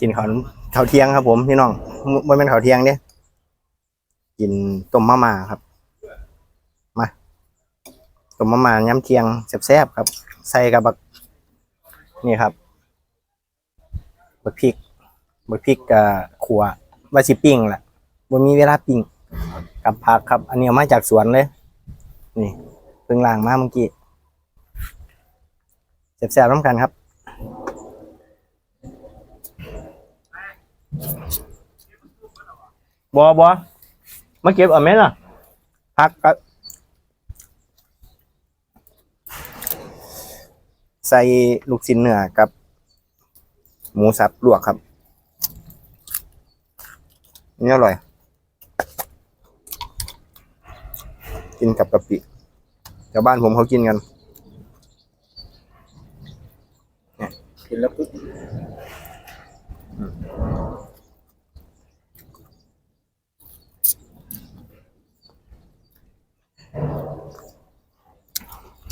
กินข้าวข้าวเที่ยงครับผมพี่น้องบ่แม่นข้าวเที่ยงเด้กินต้มมะม่าครับ มาต้มมะม่าย้ำเที่ยงแซ่บๆครับ ใส่กับบักนี่ครับบักพริกบักพริกกับขัววาสิปิ้งแหละบ่มีเวลาปิ้งกับผักครับ อันนี้เอามาจากสวนเลย นี่เพิ่งล้างมาเมื่อกี้ แซ่บๆน้ำกันครับบอบอมาเก็บเอาไหมล่ะ พักก็ใส่ลูกชิ้นเนื้อกับ หมูสับลวกครับ นี่อร่อย กินกับกะปิชาวบ้านผมเขากินกัน กินแล้วปึ๊บ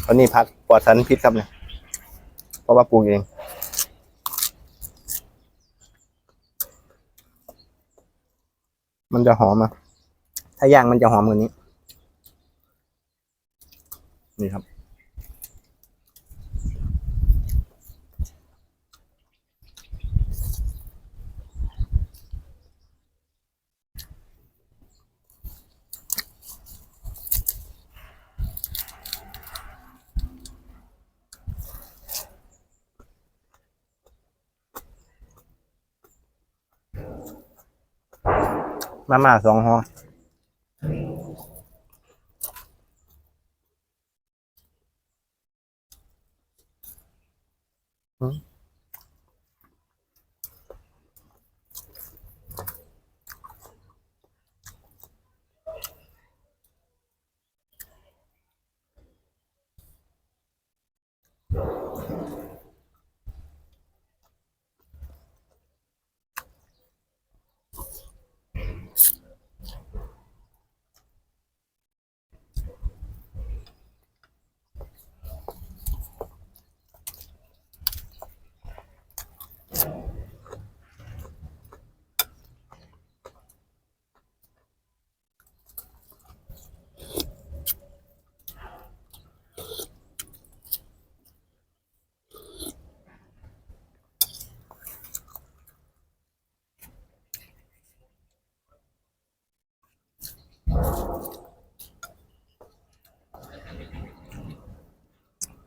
อันนี้พักปลอดสารพิษครับเนี่ยเพราะว่าปลูกเองมันจะหอมอะ ถ้าย่างมันจะหอมกว่านี้ นี่ครับ มาม่าสองห่อง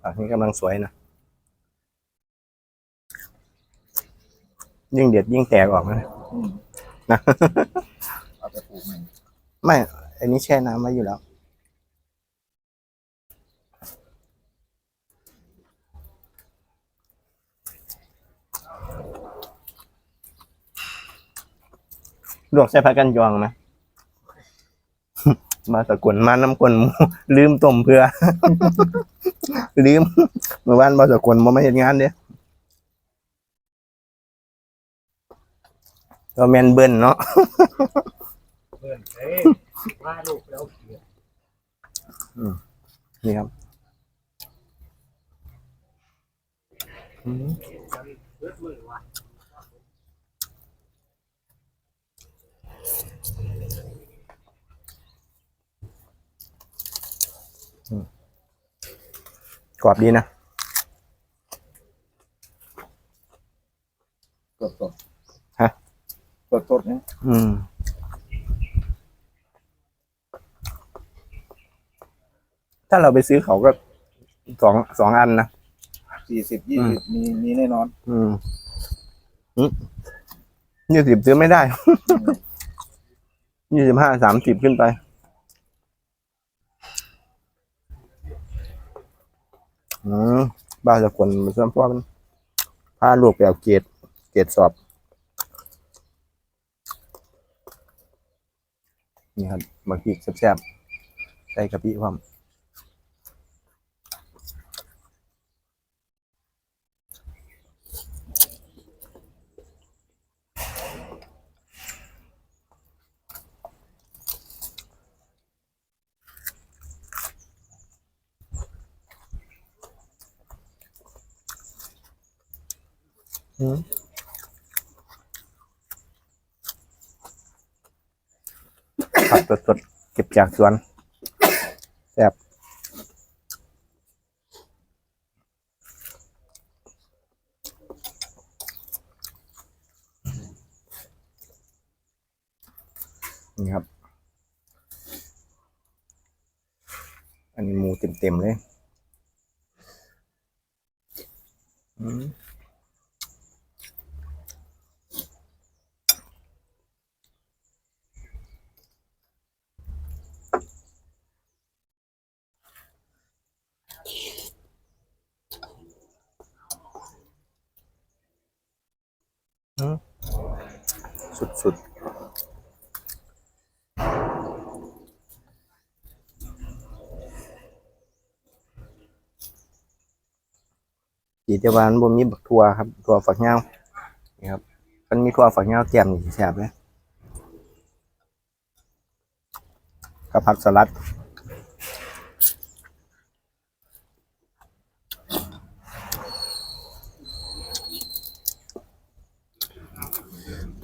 อันนี้กำลังสวยนะ ยิ่งเด็ดยิ่งแตกออกนะนะเอาไปปลูกใหม่ไม่ อันนี้แช่น้ำไว้อยู่แล้ว ลวกใส่ผักกันยองนะมาตะกวนมาน้ำกวนหมูลืมต้มเพื่อ ลืมเมื่อวานมาตะกวนมาไม่เห็นงานเด้ก็แมนเบิ้ลเนาะเพื่อนเอ้ยว่าลูกแล้วเกลียดนี่ครับอืม เลือดมือวะกรอบดีนะสดสดฮะสดสดเนี่ยอืมถ้าเราไปซื้อเขาก็สองสองอันนะสี่สิบยี่สิบมีมีแน่นอน อืมอืมยี่สิบซื้อไม่ได้ยี่สิบห้าสามสิบขึ้นไป อืมบ้าจะควนมันซ้ำเพราะมันพาลูกไปเอาเกรดเกรดสอบ นี่ครับบางทีแซ่บๆใส่กะปิความ ผักสดๆเก็บจากสวนแซ่บนี่ครับ อันนี้หมูเต็มๆเลยอืม สุดๆจีเทวานบ่มีบักทัวครับทัวฝักยาวนี่ครับมันมีทัวฝักยาแก้มนี่สิแซ่บเลยกับผักสลัด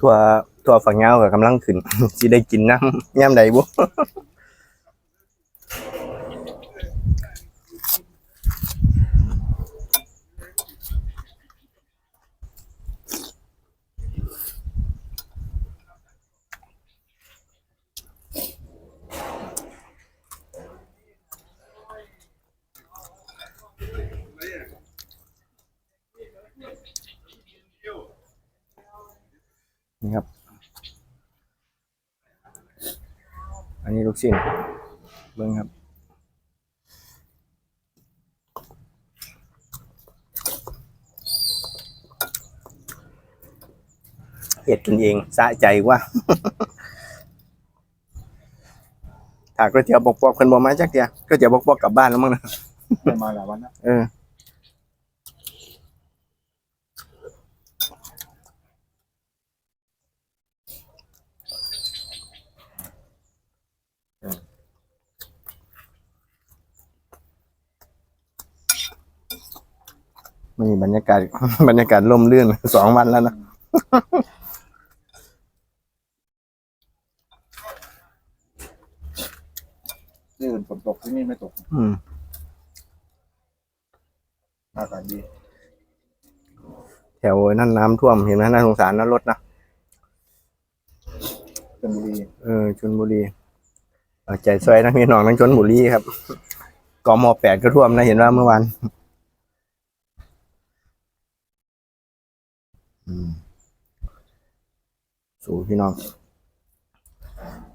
ทั่วทั่วฝั่งเงาวก็กำลังขึ้น สิได้กินน้ำย่ำใดบุ กชิ้นเบิ้งครับเห็ดกันเองสะใจกว่าถ้าก๋วยเตี๋ยวบอกบอกคนบอกมาจักเดียวก๋วยเตี๋ยวบอกบอกกลับบ้านแล้วมั้งนะ ไม่มาแล้ววันนะ เออ มีบรรยากาศ บรรยากาศร่มรื่นสองวันแล้วนะที่อื่นฝนตกที่นี่ไม่ตกอืมอากาศดีแถวนั่นน้ำท่วมเห็นไหมน่าสงสารนะรถนะชลบุรีเออชนบุรีเอาใจซอยนะพี่น้องทั้งชนบุรีครับกมแปดก็ท่วมนะเห็นว่าเมื่อวานอืม สู่พี่น้อง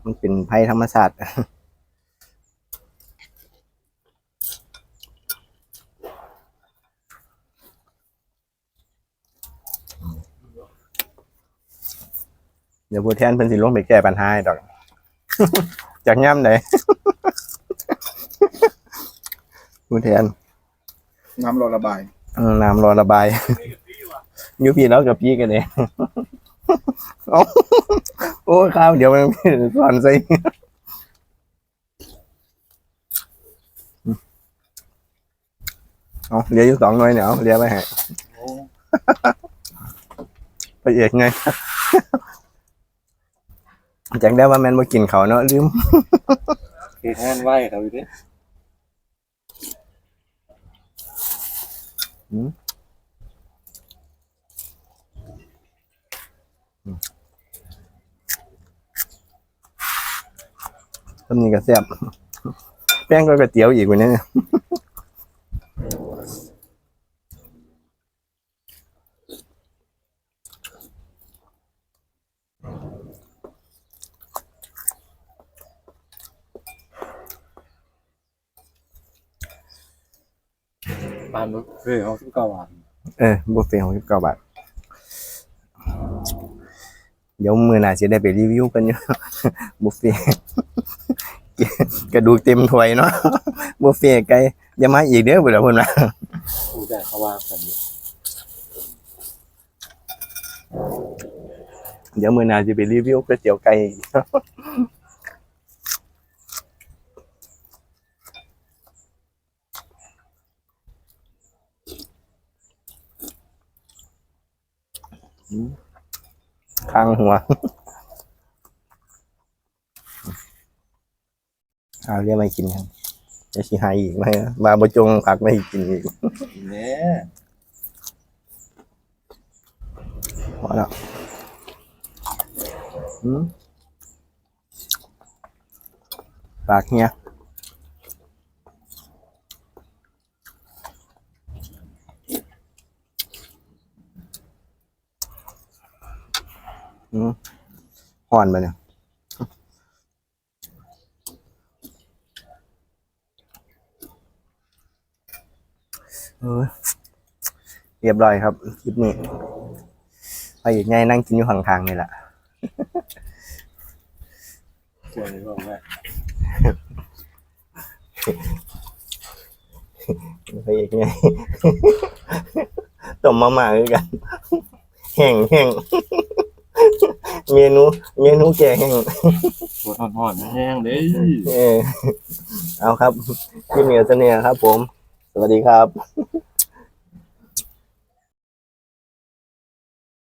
มันเป็นภัยธรรมศาสตร์เดี๋ยวผู้แทนเพิ่นสิลงไปแก้ปัญหาให้ดอก จากย่ำไหนผู้แทน น้ำรอระบายเออน้ำรอระบาย อยูพี่แล้วกับพี่กันเองเอาโอ้ยข้าวเดี๋ยวมันสอนใส่เอาเหลืออยู่สองหน่วยเนี่ยเอาเหลือไปให้โอ้ไปเอกไงจากได้ว่าแมนมากินเขาวเนาะลืมคือแทนไหวครับพี่ดิ ต้มนี้ก็แซ่บแป้งก็ก๋วยเตี๋ยวอีกวันนี้เนี่ยบ้านรถเฟื่องเขาทุกเก่าอะเออบุฟเฟ่ของสิบเก้าบาท เดี๋ยวมือหน้าจะได้ไปรีวิวกันอยู่บุฟเฟ่ กระดูกเต็มถ้วยเนาะบุฟเฟ่ไก่อย่ามาอีกเด้อเบื่อพุ่นนะผู้ใหญ่เขาว่าแบบนี้เดี๋ยวมือหน้าจะไปรีวิวก๋วยเตี๋ยวไก่ข้างหัว เอาเรียกมากินครับจะชิหายอีกไหมบาบจงผักไม่กินอีกเนี่ยพอแล้วอืมปากเฮียอืมห่อนไปเนี่ย เออเรียบร้อยครับคลิปนี้ไปอีกไงนั่งกินอยู่ข้างๆนี่แหละส่วนนี้บอกว่าไปอีกไงต้มมาม่าคือกัน แห้งแห้งเมนูเมนูแกงแห้งปวดอ่อนๆแห้งเด้เออเอาครับคลิปนี้เท่านี้ครับผม สวัสดีครับ